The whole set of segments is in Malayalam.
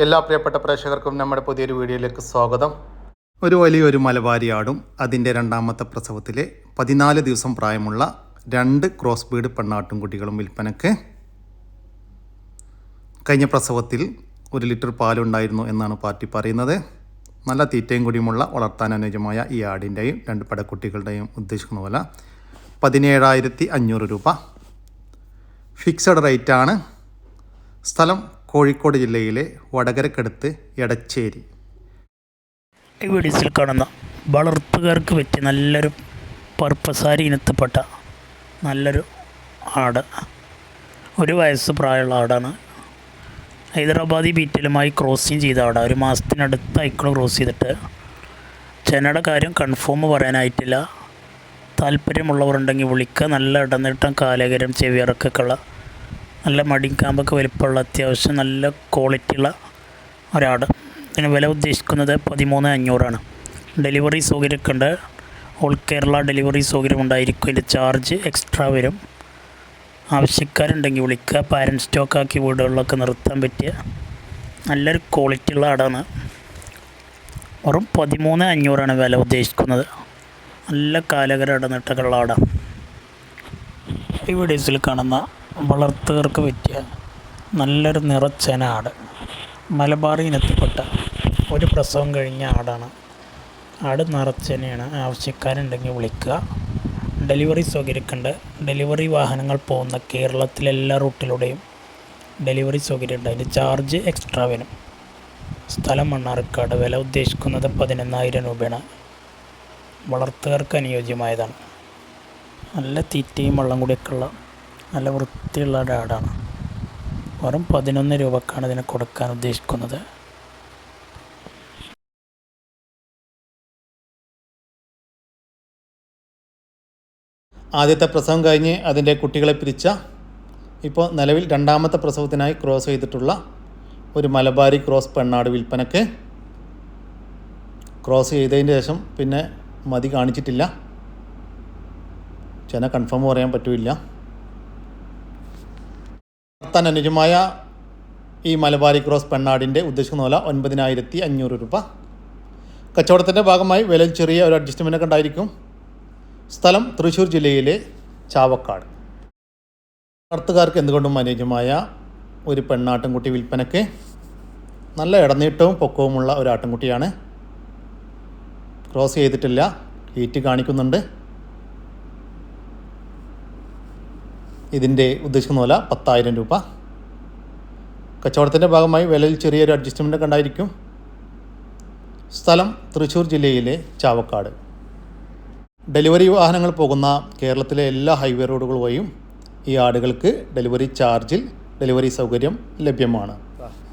എല്ലാ പ്രിയപ്പെട്ട പ്രേക്ഷകർക്കും നമ്മുടെ പുതിയൊരു വീഡിയോയിലേക്ക് സ്വാഗതം. ഒരു വലിയൊരു മലബാരിയാടും അതിന്റെ രണ്ടാമത്തെ പ്രസവത്തിലെ പതിനാല് ദിവസം പ്രായമുള്ള രണ്ട് ക്രോസ് ബീഡ് പെണ്ണാട്ടും കുട്ടികളും വിൽപ്പനക്ക് കഴിഞ്ഞ പ്രസവത്തിൽ ഒരു ലിറ്റർ പാലുണ്ടായിരുന്നു എന്നാണ് പാർട്ടി പറയുന്നത്. നല്ല തീറ്റയും കൂടിയുമുള്ള വളർത്താൻ അനുയോജ്യമായ ഈ ആടിന്റെയും രണ്ട് പടക്കുട്ടികളുടെയും ഉദ്ദേശിക്കുന്ന പോലെ പതിനേഴായിരത്തി അഞ്ഞൂറ് രൂപ. ഫിക്സഡ് റേറ്റാണ്. സ്ഥലം കോഴിക്കോട് ജില്ലയിലെ വടകരക്കടുത്ത് എടച്ചേരി. ഈ വീഡിയോസിൽ കാണുന്ന വളർത്തുകാർക്ക് പറ്റിയ നല്ലൊരു പർപ്പസാരി ഇനത്തിൽപ്പെട്ട നല്ലൊരു ആട്. ഒരു വയസ്സ് പ്രായമുള്ള ആടാണ്. ഹൈദരാബാദി ബീറ്റലുമായി ക്രോസിങ് ചെയ്ത ആടാണ്. ഒരു മാസത്തിനടുത്ത് ഐക്കിൾ ക്രോസ് ചെയ്തിട്ട്. ചെനയുടെ കാര്യം കൺഫേം പറയാനായിട്ടില്ല. താല്പര്യമുള്ളവരുണ്ടെങ്കിൽ വിളിക്കുക. നല്ല ഇടനീട്ടം കാലകരം ചെവിയിറക്കൊക്കെ ഉള്ള നല്ല മടിക്കാമ്പൊക്കെ വലിപ്പമുള്ള അത്യാവശ്യം നല്ല ക്വാളിറ്റിയുള്ള ഒരാട്. ഇതിന് വില ഉദ്ദേശിക്കുന്നത് പതിമൂന്ന് അഞ്ഞൂറാണ്. ഡെലിവറി സൗകര്യമൊക്കെ ഉണ്ട് ഓൾ കേരള ഡെലിവറി സൗകര്യം ഉണ്ടായിരിക്കും ഇതിന്റെ ചാർജ് എക്സ്ട്രാ വരും. ആവശ്യക്കാരുണ്ടെങ്കിൽ വിളിക്കുക. പാരന്റ് സ്റ്റോക്കാക്കി വീടുകളിലൊക്കെ നിർത്താൻ പറ്റിയ നല്ലൊരു ക്വാളിറ്റി ഉള്ള ആടാണ്. വെറും പതിമൂന്ന് അഞ്ഞൂറാണ് വില ഉദ്ദേശിക്കുന്നത്. നല്ല കാലകര ഇടനിട്ടകളുള്ള ആടാണ് ഈ വീഡിയോസിൽ കാണുന്ന വളർത്തുകാർക്ക് പറ്റിയ നല്ലൊരു നിറച്ചന ആട്. ഇനത്തിൽപ്പെട്ട ഒരു പ്രസവം കഴിഞ്ഞ ആടാണ്. ആട് നിറച്ചനയാണ് ആവശ്യക്കാരുണ്ടെങ്കിൽ വിളിക്കുക. ഡെലിവറി സൗകര്യമൊക്കെയുണ്ട് ഡെലിവറി വാഹനങ്ങൾ പോകുന്ന കേരളത്തിലെ എല്ലാ റൂട്ടിലൂടെയും ഡെലിവറി സൗകര്യമുണ്ട്. അതിന്റെ ചാർജ് എക്സ്ട്രാ വരും. സ്ഥലം മണ്ണാർക്കാട്. വില ഉദ്ദേശിക്കുന്നത് പതിനൊന്നായിരം രൂപയാണ്. വളർത്തുകാർക്ക് അനുയോജ്യമായതാണ്. നല്ല തീറ്റയും വെള്ളം കൂടിയൊക്കെ ഉള്ള നല്ല വൃത്തിയുള്ള ഡാഡാണ്. വെറും പതിനൊന്ന് രൂപക്കാണ് ഇതിന് കൊടുക്കാൻ ഉദ്ദേശിക്കുന്നത്. ആദ്യത്തെ പ്രസവം കഴിഞ്ഞ് അതിന്റെ കുട്ടികളെ പിരിച്ച ഇപ്പോൾ നിലവിൽ രണ്ടാമത്തെ പ്രസവത്തിനായി ക്രോസ് ചെയ്തിട്ടുള്ള ഒരു മലബാരി ക്രോസ് പെണ്ണാട് വിൽപ്പനക്ക് ക്രോസ് ചെയ്തതിന് ശേഷം പിന്നെ മതി കാണിച്ചിട്ടില്ല. ചെന കൺഫേം പറയാൻ പറ്റില്ല. നടത്താൻ അനുജമായ ഈ മലബാരി ക്രോസ് പെണ്ണാടിന്റെ ഉദ്ദേശിക്കുന്ന വില ഒൻപതിനായിരത്തി അഞ്ഞൂറ് രൂപ. കച്ചവടത്തിന്റെ ഭാഗമായി വില ചെറിയ ഒരു അഡ്ജസ്റ്റ്മെന്റ് ഉണ്ടായിരിക്കും. സ്ഥലം തൃശ്ശൂർ ജില്ലയിലെ ചാവക്കാട്. വളർത്തുകാർക്ക് എന്തുകൊണ്ടും അനുയോജ്യമായ ഒരു പെണ്ണാട്ടിൻകുട്ടി വിൽപ്പനയ്ക്ക് നല്ല ഇടനീട്ടവും പൊക്കവുമുള്ള ഒരു ആട്ടിൻകുട്ടിയാണ് ക്രോസ് ചെയ്തിട്ടില്ല. ഹീറ്റ് കാണിക്കുന്നുണ്ട്. ഇതിന്റെ ഉദ്ദേശിക്കുന്ന വില പത്തായിരം രൂപ. കച്ചവടത്തിന്റെ ഭാഗമായി വിലയിൽ ചെറിയൊരു അഡ്ജസ്റ്റ്മെന്റ് കണ്ടായിരിക്കും സ്ഥലം തൃശ്ശൂർ ജില്ലയിലെ ചാവക്കാട്. ഡെലിവറി വാഹനങ്ങൾ പോകുന്ന കേരളത്തിലെ എല്ലാ ഹൈവേ റോഡുകൾ വഴിയും ഈ ആടുകൾക്ക് ഡെലിവറി ചാർജിൽ ഡെലിവറി സൗകര്യം ലഭ്യമാണ്.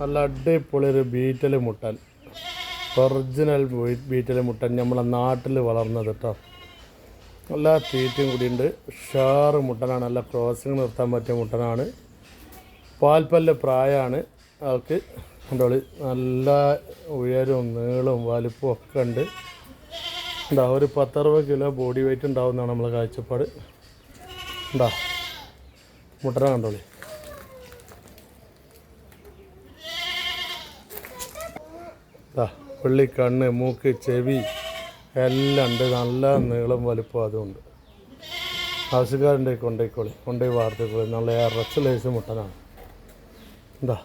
നല്ല അടിപൊളി ഒരു ബീറ്റൽ മുട്ടൻ. ഒറിജിനൽ ബീറ്റൽ മുട്ടൻ നമ്മളെ നാട്ടിൽ വളർന്നത് കേട്ടോ നല്ല തീറ്റയും കൂടിയുണ്ട്. ഷാറ് മുട്ടനാണ്. നല്ല ക്രോസിങ് നിർത്താൻ പറ്റിയ മുട്ടനാണ്. പാൽപ്പല്ല പ്രായമാണ്. ആൾക്ക് കണ്ടോളി. നല്ല ഉയരവും നീളവും വലുപ്പവും ഒക്കെ ഉണ്ട്. ഉണ്ടാ ഒരു പത്തറുപത് കിലോ ബോഡി വെയിറ്റ് ഉണ്ടാവുന്നതാണ് നമ്മളെ കാഴ്ചപ്പാട്. ഉണ്ടാ മുട്ടന കണ്ടോളി. ദാ പുള്ളി കണ്ണ് മൂക്ക് ചെവി എല്ലാം ഉണ്ട്. നല്ല നീളം വലുപ്പം അതുമുണ്ട്. ആവശ്യക്കാരുണ്ട് കൊണ്ടേക്കോളി കൊണ്ടുപോയി വാർത്തക്കോളി നല്ല ഇറച്ച ലേസ് മുട്ടനാണ് എന്താ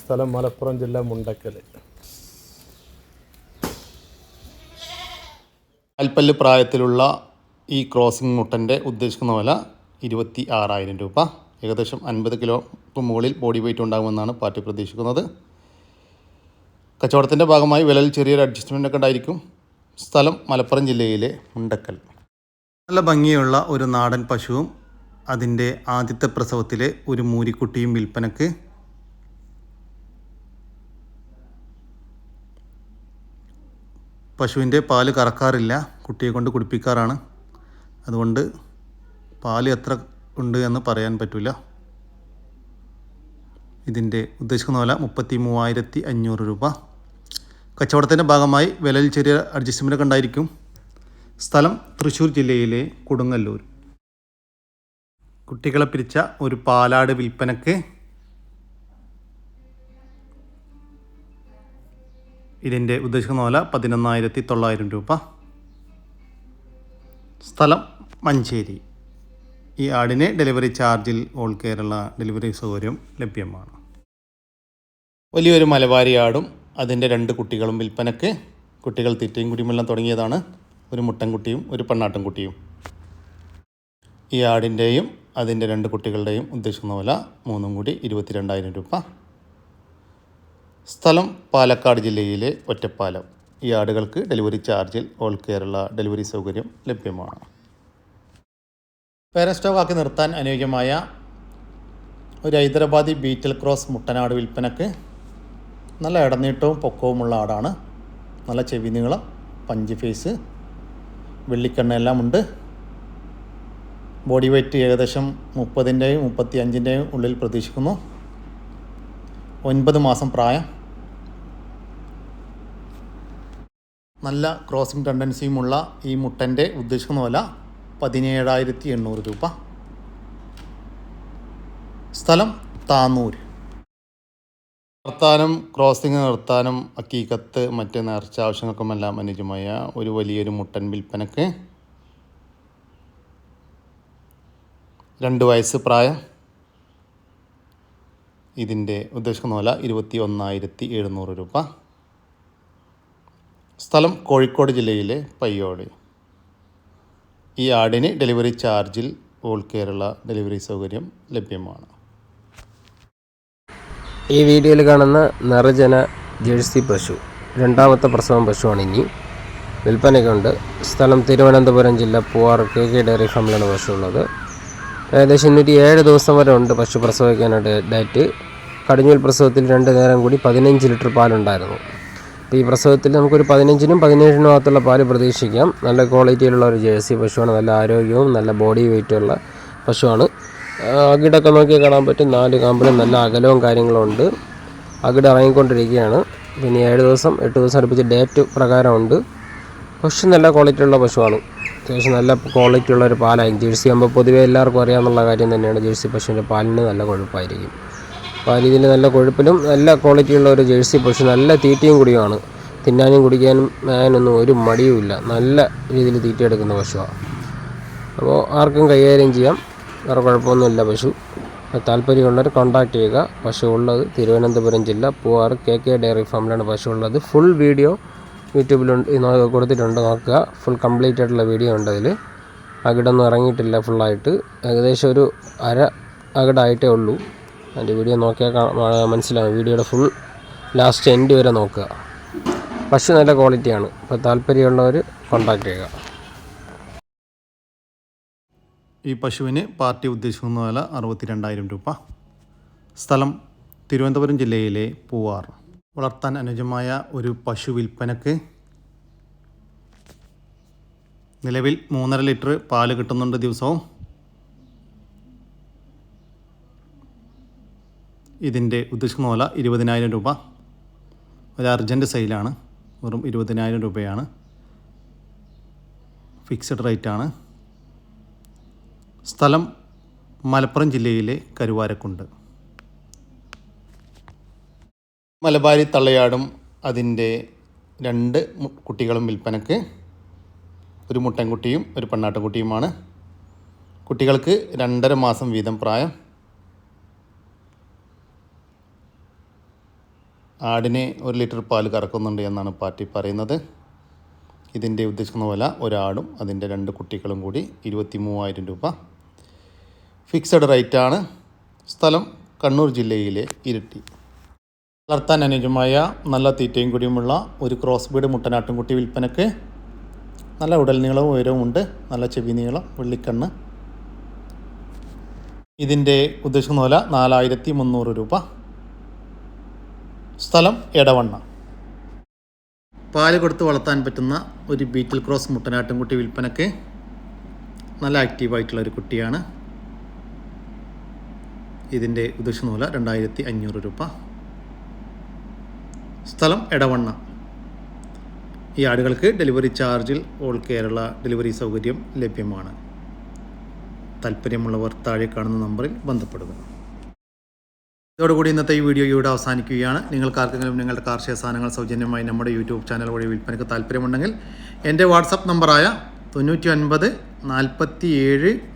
സ്ഥലം മലപ്പുറം ജില്ല മുണ്ടക്കൽ അൽപ്പല്ല് പ്രായത്തിലുള്ള ഈ ക്രോസിംഗ് മുട്ടന്റെ ഉദ്ദേശിക്കുന്ന വില ഇരുപത്തി ആറായിരം രൂപ. ഏകദേശം അൻപത് കിലോ മുകളിൽ ബോഡി വെയിറ്റ് ഉണ്ടാകുമെന്നാണ് പാർട്ടി പ്രതീക്ഷിക്കുന്നത്. കച്ചവടത്തിന്റെ ഭാഗമായി വിലയിൽ ചെറിയൊരു അഡ്ജസ്റ്റ്മെന്റ് ഒക്കെ ഉണ്ടായിരിക്കും. സ്ഥലം മലപ്പുറം ജില്ലയിലെ മുണ്ടക്കൽ. നല്ല ഭംഗിയുള്ള ഒരു നാടൻ പശുവും അതിന്റെ ആദ്യത്തെ പ്രസവത്തിലെ ഒരു മൂരിക്കുട്ടിയും വിൽപ്പനക്ക് പശുവിന്റെ പാൽ കറക്കാറില്ല കുട്ടിയെ കൊണ്ട് കുടിപ്പിക്കാറാണ്. അതുകൊണ്ട് പാൽ എത്ര ഉണ്ട് എന്ന് പറയാൻ പറ്റില്ല ഇതിന്റെ ഉദ്ദേശിക്കുന്ന വില മുപ്പത്തി മൂവായിരത്തി അഞ്ഞൂറ് രൂപ. കച്ചവടത്തിന്റെ ഭാഗമായി വിലയിൽ ചെറിയ അഡ്ജസ്റ്റ്മെന്റ് ഉണ്ടായിരിക്കും. സ്ഥലം തൃശ്ശൂർ ജില്ലയിലെ കൊടുങ്ങല്ലൂർ. കുട്ടികളെ പിരിച്ച ഒരു പാലാട് വിൽപ്പനക്ക് ഇതിന്റെ ഉദ്ദേശിക്കുന്ന വില പതിനൊന്നായിരത്തി തൊള്ളായിരം രൂപ. സ്ഥലം മഞ്ചേരി. ഈ ആടിന് ഡെലിവറി ചാർജിൽ ഓൾ കേരള ഡെലിവറി സൗകര്യം ലഭ്യമാണ്. വലിയൊരു മലബാരി ആടും അതിന്റെ രണ്ട് കുട്ടികളും വിൽപ്പനക്ക് കുട്ടികൾ തീറ്റയും കുടിമെല്ലാം തുടങ്ങിയതാണ്. ഒരു മുട്ടൻകുട്ടിയും ഒരു പെണ്ണാട്ടൻകുട്ടിയും ഈ ആടിന്റെയും അതിന്റെ രണ്ട് കുട്ടികളുടെയും ഉദ്ദേശിക്കുന്ന വില മൂന്നും കൂടി ഇരുപത്തിരണ്ടായിരം രൂപ. സ്ഥലം പാലക്കാട് ജില്ലയിലെ ഒറ്റപ്പാലം. ഈ ആടുകൾക്ക് ഡെലിവറി ചാർജിൽ ഓൾ കേരള ഡെലിവറി സൗകര്യം ലഭ്യമാണ്. ആക്കി നിർത്താൻ അനുയോജ്യമായ ഒരു ഹൈദരാബാദി ബീറ്റൽ ക്രോസ് മുട്ടനാട് വിൽപ്പനക്ക് നല്ല ഇടനീട്ടവും പൊക്കവുമുള്ള ആടാണ്. നല്ല ചെവി നീളം പഞ്ച് ഫേസ് വെള്ളിക്കണ്ണെല്ലാം ഉണ്ട്. ബോഡി വെയ്റ്റ് ഏകദേശം മുപ്പതിന്റെയും മുപ്പത്തി അഞ്ചിന്റെയും ഉള്ളിൽ പ്രതീക്ഷിക്കുന്നു. ഒൻപത് മാസം പ്രായം. നല്ല ക്രോസിംഗ് ടെൻഡൻസിയുമുള്ള ഈ മുട്ടന്റെ ഉദ്ദേശിക്കുന്ന വില പതിനേഴായിരത്തി എണ്ണൂറ് രൂപ. സ്ഥലം താന്നൂർ നിർത്താനും ക്രോസിംഗ് നിർത്താനും അക്കീക്കത്ത് മറ്റ് നേർച്ച ആവശ്യങ്ങൾക്കുമെല്ലാം അനുജമായ ഒരു വലിയൊരു മുട്ടൻ വിൽപ്പനക്ക് രണ്ട് വയസ്സ് പ്രായം. ഇതിന്റെ ഉദ്ദേശിക്കുന്ന വില ഇരുപത്തി ഒന്നായിരത്തി എഴുന്നൂറ് രൂപ. സ്ഥലം കോഴിക്കോട് ജില്ലയിലെ പയ്യോട്. ഈ ആടിന് ഡെലിവറി ചാർജിൽ ഓൾ കേരള ഡെലിവറി സൗകര്യം ലഭ്യമാണ്. ഈ വീഡിയോയിൽ കാണുന്ന നിറജന ജേഴ്സി പശു രണ്ടാമത്തെ പ്രസവം പശുവാണ് ഇനി. വിൽപ്പനയ്ക്കുണ്ട് സ്ഥലം തിരുവനന്തപുരം ജില്ല പൂവാർ കെ കെ ഡയറി ഫാമിലാണ് പശു ഉള്ളത് ഏകദേശം ഇന്നൂറ്റി ഏഴ് ദിവസം വരെ ഉണ്ട് പശു പ്രസവിക്കാനായിട്ട് ഡേറ്റ്. കടിഞ്ഞൂൽ പ്രസവത്തിൽ രണ്ട് നേരം കൂടി പതിനഞ്ച് ലിറ്റർ പാലുണ്ടായിരുന്നു. അപ്പോൾ ഈ പ്രസവത്തിൽ നമുക്കൊരു പതിനഞ്ചിനും പതിനേഴിനും അകത്തുള്ള പാൽ പ്രതീക്ഷിക്കാം. നല്ല ക്വാളിറ്റിയിലുള്ള ഒരു ജേഴ്സി പശുവാണ്. നല്ല ആരോഗ്യവും നല്ല ബോഡി വെയിറ്റുള്ള പശുവാണ്. അകിടൊക്കെ നോക്കിയാൽ കാണാൻ പറ്റും. നാല് കാമ്പിലും നല്ല അകലവും കാര്യങ്ങളും ഉണ്ട്. അകിട് ഇറങ്ങിക്കൊണ്ടിരിക്കുകയാണ്. പിന്നെ ഏഴ് ദിവസം എട്ട് ദിവസം അടുപ്പിച്ച് ഡേറ്റ് പ്രകാരമുണ്ട്. പശു നല്ല ക്വാളിറ്റി ക്വാളിറ്റിയുള്ള പശുവാണ്. അത്യാവശ്യം നല്ല ക്വാളിറ്റി ഉള്ള ഒരു പാലായിരിക്കും ജേഴ്സി ആകുമ്പോൾ പൊതുവേ എല്ലാവർക്കും അറിയാമെന്നുള്ള കാര്യം തന്നെയാണ് ജേഴ്സി പശുവിന്റെ പാലിന് നല്ല കൊഴുപ്പായിരിക്കും. അപ്പോൾ ആ നല്ല കൊഴുപ്പിലും നല്ല ക്വാളിറ്റി ഉള്ള ഒരു ജേഴ്സി പശു നല്ല തീറ്റയും കുടിയുമാണ്. തിന്നാനും കുടിക്കാനും ഞാനൊന്നും ഒരു മടിയുമില്ല. നല്ല രീതിയിൽ തീറ്റയെടുക്കുന്ന പശുവാണ് അപ്പോൾ ആർക്കും കൈകാര്യം ചെയ്യാം. വേറെ കുഴപ്പമൊന്നുമില്ല പശു. താല്പര്യമുള്ളവർ കോൺടാക്റ്റ് ചെയ്യുക. പശു ഉള്ളത് തിരുവനന്തപുരം ജില്ല പൂവാർ കെ കെ ഡയറി ഫാമിലാണ് പശു ഉള്ളത് ഫുൾ വീഡിയോ യൂട്യൂബിലുണ്ട് കൊടുത്തിട്ടുണ്ട് നോക്കുക. ഫുൾ കംപ്ലീറ്റ് ആയിട്ടുള്ള വീഡിയോ ഉണ്ട് അതിൽ അകിടൊന്നും ഇറങ്ങിയിട്ടില്ല ഫുള്ളായിട്ട് ഏകദേശം ഒരു അര അകിടായിട്ടേ ഉള്ളൂ. അതിന്റെ വീഡിയോ നോക്കിയാൽ മനസ്സിലാവും. വീഡിയോയുടെ ഫുൾ ലാസ്റ്റ് എൻഡ് വരെ നോക്കുക. പശു നല്ല ക്വാളിറ്റിയാണ് അപ്പോൾ താല്പര്യമുള്ളവർ കോൺടാക്റ്റ് ചെയ്യുക. ഈ പശുവിന് പാർട്ടി ഉദ്ദേശിക്കുന്ന വില അറുപത്തിരണ്ടായിരം രൂപ. സ്ഥലം തിരുവനന്തപുരം ജില്ലയിലെ പൂവാർ. വളർത്താൻ അനുജമായ ഒരു പശു വിൽപ്പനക്ക് നിലവിൽ മൂന്നര ലിറ്റർ പാൽ കിട്ടുന്നുണ്ട് ദിവസവും. ഇതിന്റെ ഉദ്ദേശിക്കുന്ന വില ഇരുപതിനായിരം രൂപ. ഒരു അർജന്റ് സെയിലാണ്. വെറും ഇരുപതിനായിരം രൂപയാണ്. ഫിക്സഡ് റേറ്റാണ്. സ്ഥലം മലപ്പുറം ജില്ലയിലെ കരുവാരക്കുണ്ട്. മലബാരി തള്ളയാടും അതിന്റെ രണ്ട് കുട്ടികളും വിൽപ്പനക്ക്. ഒരു മുട്ടൻകുട്ടിയും ഒരു പെണ്ണാട്ടുകുട്ടിയുമാണ്. കുട്ടികൾക്ക് രണ്ടര മാസം വീതം പ്രായം. ആടിനെ ഒരു ലിറ്റർ പാൽ കറക്കുന്നുണ്ട് എന്നാണ് പാർട്ടി പറയുന്നത്. ഇതിന്റെ ഉദ്ദേശിക്കുന്ന വില ഒരാടും അതിന്റെ രണ്ട് കുട്ടികളും കൂടി ഇരുപത്തി മൂവായിരം രൂപ. ഫിക്സഡ് റേറ്റാണ് സ്ഥലം കണ്ണൂർ ജില്ലയിലെ ഇരിട്ടി. വളർത്താൻ അനുജമായ നല്ല തീറ്റയും കൂടിയുമുള്ള ഒരു ക്രോസ് ബീഡ് മുട്ടനാട്ടുംകുട്ടി വിൽപ്പനക്ക് നല്ല ഉടൽ നീളവും ഉയരവും ഉണ്ട്. നല്ല ചെവി നീളം വെള്ളിക്കണ്ണ്. ഇതിന്റെ ഉദ്ദേശിക്കുന്ന വില നാലായിരത്തി മുന്നൂറ് രൂപ. സ്ഥലം എടവണ്ണ. പാൽ കൊടുത്ത് വളർത്താൻ പറ്റുന്ന ഒരു ബീറ്റിൽ ക്രോസ് മുട്ടനാട്ടുംകുട്ടി വിൽപ്പനക്ക് നല്ല ആക്റ്റീവായിട്ടുള്ള ഒരു കുട്ടിയാണ്. ഇതിന്റെ ഉദ്ദേശ നൂല രണ്ടായിരത്തി അഞ്ഞൂറ് രൂപ. സ്ഥലം എടവണ്ണ. ഈ ആടുകൾക്ക് ഡെലിവറി ചാർജിൽ ഓൾ കേരള ഡെലിവറി സൗകര്യം ലഭ്യമാണ്. താല്പര്യമുള്ളവർ താഴെ കാണുന്ന നമ്പറിൽ ബന്ധപ്പെടുക. ഇതോടുകൂടി ഇന്നത്തെ ഈ വീഡിയോ ഇവിടെ അവസാനിക്കുകയാണ്. നിങ്ങൾക്ക് ആർക്കെങ്കിലും നിങ്ങളുടെ കാർഷിക സാധനങ്ങൾ സൗജന്യമായി നമ്മുടെ യൂട്യൂബ് ചാനൽ വഴി വിൽപ്പനയ്ക്ക് താല്പര്യമുണ്ടെങ്കിൽ എന്റെ വാട്സപ്പ് നമ്പറായ തൊണ്ണൂറ്റി ഒൻപത് നാൽപ്പത്തി ഏഴ്